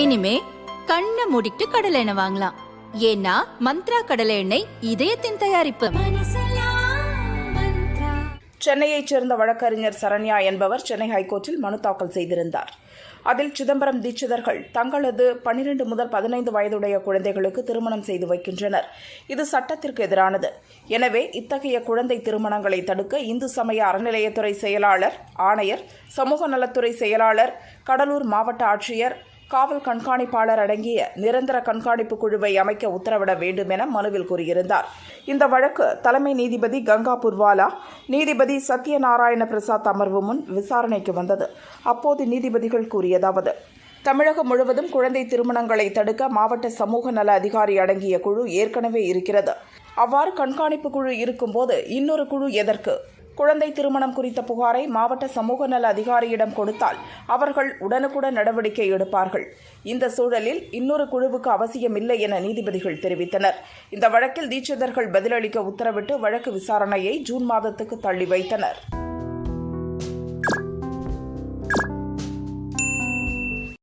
இனிமே கண்ணை மூடிட்டு கடலை எண்ணெய் வாங்கலாம். ஏன்னா மந்த்ரா கடலை எண்ணெய் இதயத்தின் தயாரிப்பு. சென்னையைச் சேர்ந்த வழக்கறிஞர் சரண்யா என்பவர் சென்னை ஹைகோர்ட்டில் மனு தாக்கல் செய்திருந்தார். அதில் சிதம்பரம் தீட்சிதர்கள் தங்களது பன்னிரண்டு முதல் பதினைந்து வயதுடைய குழந்தைகளுக்கு திருமணம் செய்து வைக்கின்றனர். இது சட்டத்திற்கு எதிரானது. எனவே இத்தகைய குழந்தை திருமணங்களை தடுக்க இந்து சமய அறநிலையத்துறை செயலாளர் ஆணையர் சமூக நலத்துறை செயலாளர் கடலூர் மாவட்ட ஆட்சியர் காவல் கண்காணிப்பாளர் அடங்கிய நிரந்தர கண்காணிப்பு குழுவை அமைக்க உத்தரவிட வேண்டும் என மனுவில் கூறியிருந்தார். இந்த வழக்கு தலைமை நீதிபதி கங்கா புர்வாலா நீதிபதி சத்யநாராயண பிரசாத் அமர்வு முன் விசாரணைக்கு வந்தது. அப்போது நீதிபதிகள் கூறியதாவது தமிழகம் முழுவதும் குழந்தை திருமணங்களை தடுக்க மாவட்ட சமூக நல அதிகாரி அடங்கிய குழு ஏற்கனவே இருக்கிறது. அவ்வாறு கண்காணிப்பு குழு இருக்கும்போது இன்னொரு குழு எதற்கு? குழந்தை திருமணம் குறித்த புகாரை மாவட்ட சமூக நல அதிகாரியிடம் கொடுத்தால் அவர்கள் உடனுக்குடன் நடவடிக்கை எடுப்பார்கள். இந்த சூழலில் இன்னொரு குழுவுக்கு அவசியமில்லை என நீதிபதிகள் தெரிவித்தனர். இந்த வழக்கில் தீட்சிதர்கள் பதிலளிக்க உத்தரவிட்டு வழக்கு விசாரணையை ஜூன் மாதத்துக்கு தள்ளி வைத்தனர்.